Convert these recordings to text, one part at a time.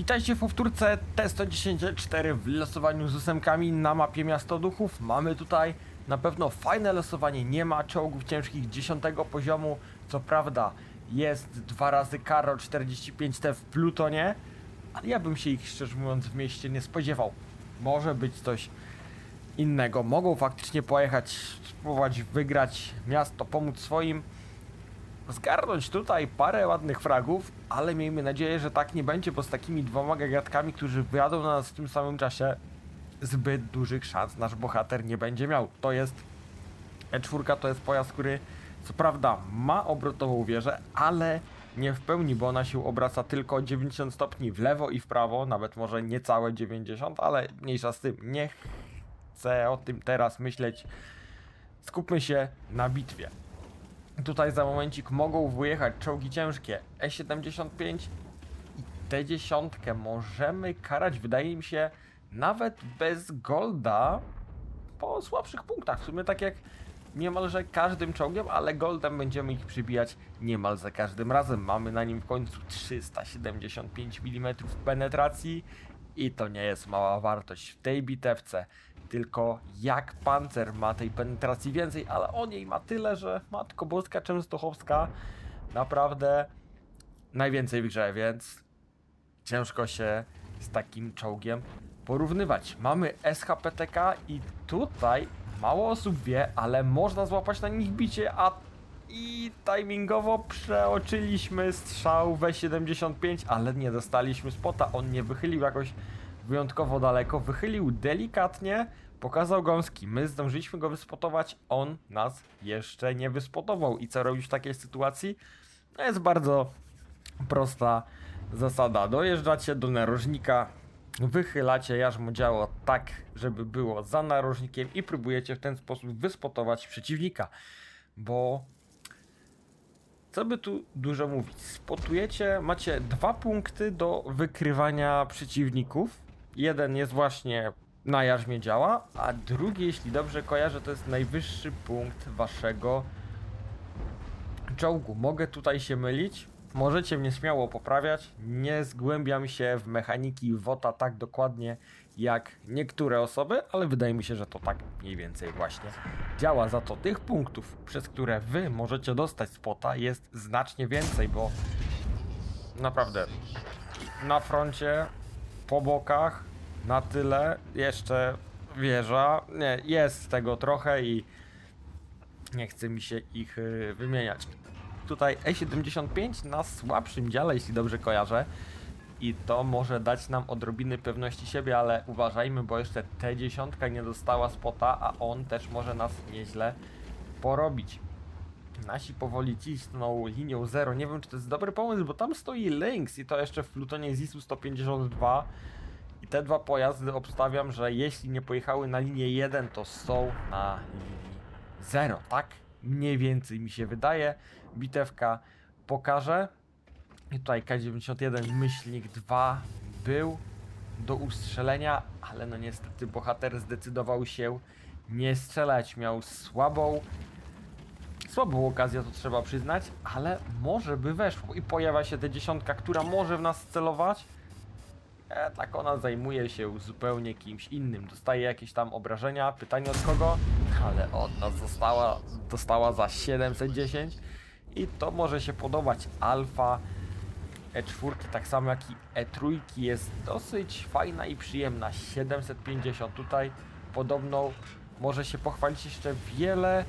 Witajcie w powtórce T110-4 w losowaniu z ósemkami na mapie Miasto Duchów. Mamy tutaj na pewno fajne losowanie, nie ma czołgów ciężkich 10 poziomu. Co prawda jest dwa razy Karo 45T w Plutonie, ale ja bym się ich szczerze mówiąc w mieście nie spodziewał. Może być coś innego. Mogą faktycznie pojechać, spróbować wygrać miasto, pomóc swoim zgarnąć tutaj parę ładnych fragów, ale miejmy nadzieję, że tak nie będzie, bo z takimi dwoma gagatkami, którzy wyjadą na nas w tym samym czasie, zbyt dużych szans nasz bohater nie będzie miał. To jest E4, to jest pojazd, który co prawda ma obrotową wieżę, ale nie w pełni, bo ona się obraca tylko o 90 stopni w lewo i w prawo, nawet może niecałe 90, ale mniejsza z tym. Nie chcę o tym teraz myśleć. Skupmy się na bitwie. Tutaj za momencik mogą wyjechać czołgi ciężkie E75 i T10 możemy karać, wydaje mi się, nawet bez golda po słabszych punktach. W sumie tak jak niemalże każdym czołgiem, ale goldem będziemy ich przybijać niemal za każdym razem. Mamy na nim w końcu 375 mm penetracji i to nie jest mała wartość w tej bitewce. Tylko jak pancer ma tej penetracji więcej, ale on jej ma tyle, że Matko Boska Częstochowska naprawdę najwięcej w grze, więc ciężko się z takim czołgiem porównywać. Mamy SHPTK i tutaj mało osób wie, ale można złapać na nich bicie, a i timingowo przeoczyliśmy strzał W75, ale nie dostaliśmy spota. On nie wychylił jakoś wyjątkowo daleko, wychylił delikatnie, pokazał gąski. My zdążyliśmy go wyspotować, on nas jeszcze nie wyspotował. I co robić w takiej sytuacji? No jest bardzo prosta zasada. Dojeżdżacie do narożnika, wychylacie jarzmo działo tak, żeby było za narożnikiem i próbujecie w ten sposób wyspotować przeciwnika. Bo co by tu dużo mówić? Spotujecie, macie dwa punkty do wykrywania przeciwników. Jeden jest właśnie na jarzmie działa, a drugi, jeśli dobrze kojarzę, to jest najwyższy punkt waszego czołgu. Mogę tutaj się mylić. Możecie mnie śmiało poprawiać. Nie zgłębiam się w mechaniki WOTA tak dokładnie jak niektóre osoby, ale wydaje mi się, że to tak mniej więcej właśnie działa. Za to tych punktów, przez które wy możecie dostać spota jest znacznie więcej, bo naprawdę na froncie, po bokach, na tyle, jeszcze wieża, nie, jest tego trochę i nie chce mi się ich y, wymieniać. Tutaj E75 na słabszym dziale, jeśli dobrze kojarzę. I to może dać nam odrobiny pewności siebie, ale uważajmy, bo jeszcze T10 nie dostała spota, a on też może nas nieźle porobić. Nasi powoli cisną linią 0. Nie wiem, czy to jest dobry pomysł, bo tam stoi Lynx i to jeszcze w Plutonie ZIS-u 152. I te dwa pojazdy obstawiam, że jeśli nie pojechały na linię 1, to są na linii 0, tak? Mniej więcej mi się wydaje. Bitewka pokaże. I tutaj K91 myślnik 2 był do ustrzelenia, ale no niestety bohater zdecydował się nie strzelać. Miał słabą, słabą okazję, to trzeba przyznać, ale może by weszło. I pojawia się ta dziesiątka, która może w nas celować. E, tak ona zajmuje się zupełnie kimś innym. Dostaje jakieś tam obrażenia. Pytanie od kogo? Ale od nas została, dostała za 710. I to może się podobać. Alfa E4, tak samo jak i E3 jest dosyć fajna i przyjemna. 750 tutaj podobną może się pochwalić jeszcze wiele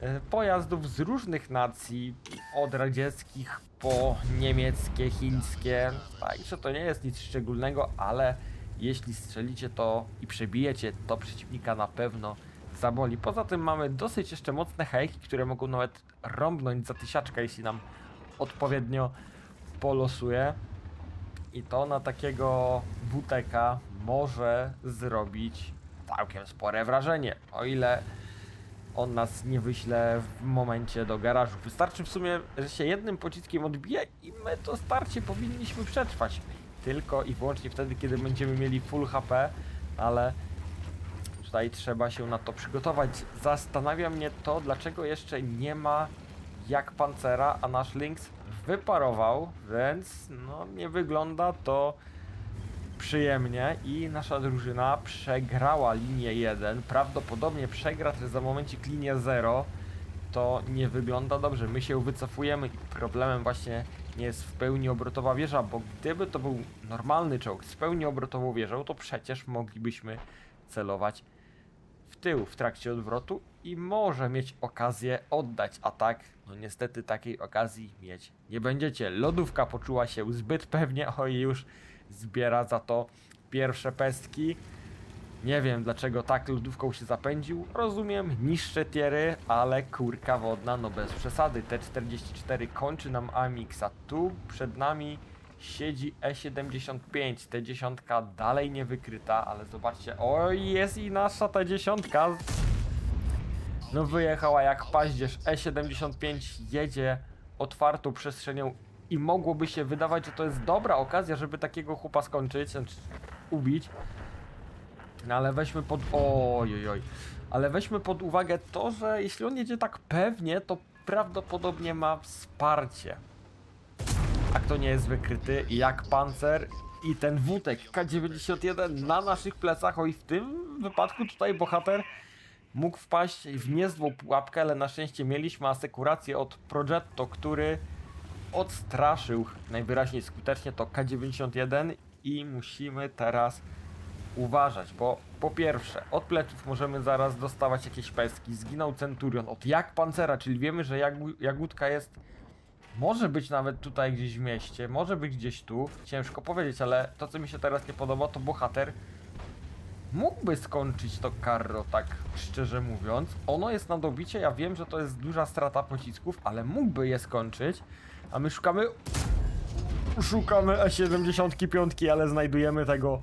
e, pojazdów z różnych nacji, od radzieckich po niemieckie, chińskie. Także to nie jest nic szczególnego, ale jeśli strzelicie to i przebijecie, to przeciwnika na pewno zaboli. Poza tym mamy dosyć jeszcze mocne hejki, które mogą nawet rąbnąć za tysiaczkę, jeśli nam odpowiednio polosuje. I to na takiego WTK może zrobić całkiem spore wrażenie. O ile on nas nie wyśle w momencie do garażu. Wystarczy w sumie, że się jednym pociskiem odbije i my to starcie powinniśmy przetrwać. Tylko i wyłącznie wtedy, kiedy będziemy mieli full HP, ale tutaj trzeba się na to przygotować. Zastanawia mnie to, dlaczego jeszcze nie ma jak pancera, a nasz Lynx wyparował, więc no nie wygląda to przyjemnie i nasza drużyna przegrała linię 1. Prawdopodobnie przegra też za momencik linię 0. To nie wygląda dobrze. My się wycofujemy i problemem właśnie nie jest w pełni obrotowa wieża, bo gdyby to był normalny czołg z pełni obrotową wieżą, to przecież moglibyśmy celować tył w trakcie odwrotu i może mieć okazję oddać atak. No niestety takiej okazji mieć nie będziecie. Lodówka poczuła się zbyt pewnie, o i już zbiera za to pierwsze pestki. Nie wiem dlaczego tak lodówką się zapędził. Rozumiem, niższe tiery, ale kurka wodna, no bez przesady. T44 kończy nam Amix, a tu przed nami siedzi E75. T10 dalej nie wykryta, ale zobaczcie, o jest i nasza T10. No wyjechała jak paździerz. E75 jedzie otwartą przestrzenią i mogłoby się wydawać, że to jest dobra okazja, żeby takiego chłopa skończyć, znaczy ubić. No ale weźmy pod... Oj, oj. Ale weźmy pod uwagę to, że jeśli on jedzie tak pewnie, to prawdopodobnie ma wsparcie. A kto nie jest wykryty, jak pancer i ten wótek K91 na naszych plecach, oj w tym wypadku tutaj bohater mógł wpaść w niezłą pułapkę, ale na szczęście mieliśmy asekurację od Progetto, który odstraszył najwyraźniej skutecznie to K91 i musimy teraz uważać, bo po pierwsze, od pleców możemy zaraz dostawać jakieś pestki. Zginął Centurion od jak pancera, czyli wiemy, że Jagódka jest. Może być nawet tutaj gdzieś w mieście, może być gdzieś tu. Ciężko powiedzieć, ale to co mi się teraz nie podoba, to bohater mógłby skończyć to Carro, tak szczerze mówiąc. Ono jest na dobicie, ja wiem, że to jest duża strata pocisków, ale mógłby je skończyć. A my szukamy. Szukamy E75, ale znajdujemy tego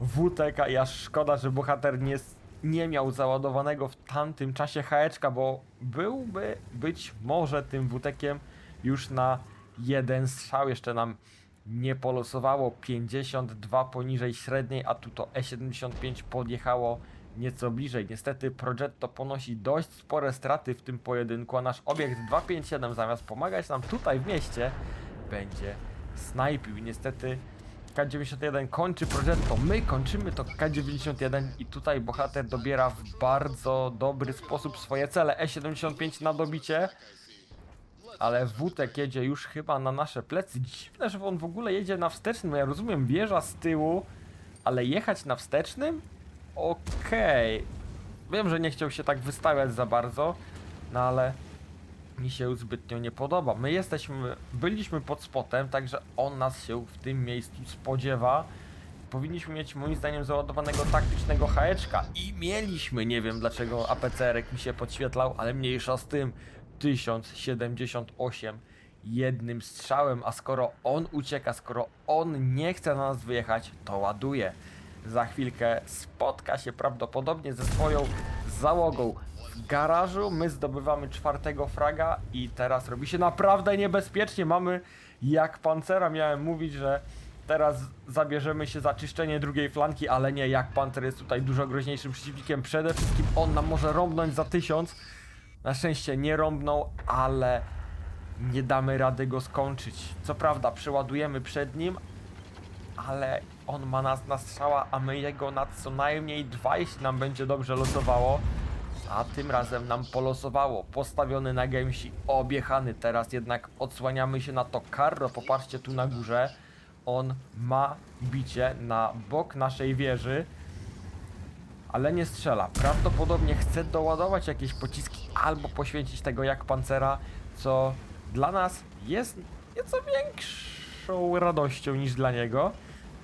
WTK aż szkoda, że bohater nie, nie miał załadowanego w tamtym czasie haeczka, bo byłby być może tym WTkiem już na jeden strzał. Jeszcze nam nie polosowało 52 poniżej średniej, a tu to E75 podjechało nieco bliżej. Niestety Progetto ponosi dość spore straty w tym pojedynku, a nasz obiekt 257 zamiast pomagać nam tutaj w mieście będzie snajpił. Niestety K91 kończy Progetto, my kończymy to K91 i tutaj bohater dobiera w bardzo dobry sposób swoje cele. E75 na dobicie, ale Wutek jedzie już chyba na nasze plecy. Dziwne, że on w ogóle jedzie na wstecznym. Ja rozumiem, wieża z tyłu, ale jechać na wstecznym? Okej. Wiem, że nie chciał się tak wystawiać za bardzo, no ale mi się zbytnio nie podoba. My jesteśmy, byliśmy pod spotem, także on nas się w tym miejscu spodziewa. Powinniśmy mieć moim zdaniem załadowanego taktycznego haeczka i mieliśmy, nie wiem dlaczego APCR-ek mi się podświetlał, ale mniejsza z tym. 1078 jednym strzałem, a skoro on ucieka, skoro on nie chce na nas wyjechać, to ładuje. Za chwilkę spotka się prawdopodobnie ze swoją załogą w garażu. My zdobywamy czwartego fraga i teraz robi się naprawdę niebezpiecznie. Mamy jak pancera, miałem mówić, że teraz zabierzemy się za czyszczenie drugiej flanki, ale nie, jak pancer jest tutaj dużo groźniejszym przeciwnikiem. Przede wszystkim on nam może rąbnąć za tysiąc. Na szczęście nie rąbnął, ale nie damy rady go skończyć. Co prawda, przeładujemy przed nim, ale on ma nas na strzała, a my jego na co najmniej dwa, jeśli nam będzie dobrze losowało. A tym razem nam polosowało. Postawiony na gęsi, objechany. Teraz jednak odsłaniamy się na to Carro. Popatrzcie tu na górze. On ma bicie na bok naszej wieży ale nie strzela. Prawdopodobnie chce doładować jakieś pociski albo poświęcić tego jak pancera, co dla nas jest nieco większą radością niż dla niego.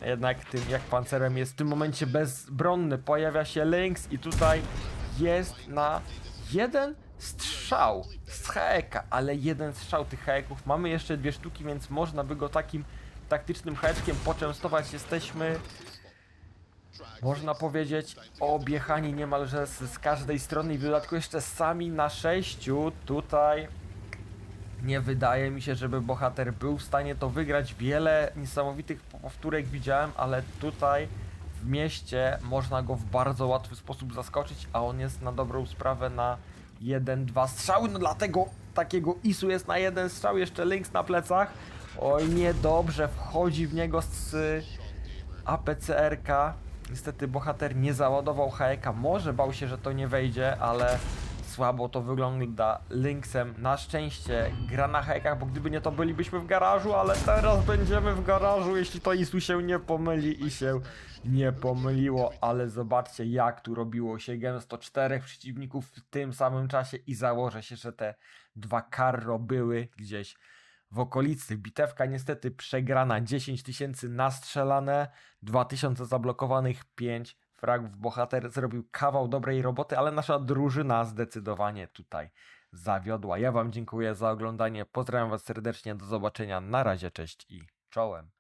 Jednak tym jak pancerem jest w tym momencie bezbronny. Pojawia się Lynx i tutaj jest na jeden strzał z haeka, ale jeden strzał tych haeków. Mamy jeszcze dwie sztuki, więc można by go takim taktycznym haeczkiem poczęstować. Jesteśmy można powiedzieć, objechani niemalże z, z każdej strony i w dodatku jeszcze sami na sześciu. Tutaj nie wydaje mi się, żeby bohater był w stanie to wygrać. Wiele niesamowitych powtórek widziałem, ale tutaj w mieście można go w bardzo łatwy sposób zaskoczyć, a on jest na dobrą sprawę na jeden, dwa strzały. No dlatego takiego Isu jest na jeden strzał, jeszcze Lynx na plecach. Oj, niedobrze, wchodzi w niego z APCRK. Niestety bohater nie załadował hajeka. Może bał się, że to nie wejdzie, ale słabo to wygląda Lynxem. Na szczęście gra na hajkach, bo gdyby nie to bylibyśmy w garażu, ale teraz będziemy w garażu, jeśli to Isu się nie pomyli i się nie pomyliło, ale zobaczcie jak tu robiło się gęsto czterech przeciwników w tym samym czasie i założę się, że te dwa karro były gdzieś w okolicy. Bitewka niestety przegrana, 10 tysięcy nastrzelane, 2000 zablokowanych, 5 fragów. Bohater zrobił kawał dobrej roboty, ale nasza drużyna zdecydowanie tutaj zawiodła. Ja wam dziękuję za oglądanie, pozdrawiam was serdecznie, do zobaczenia, na razie, cześć i czołem.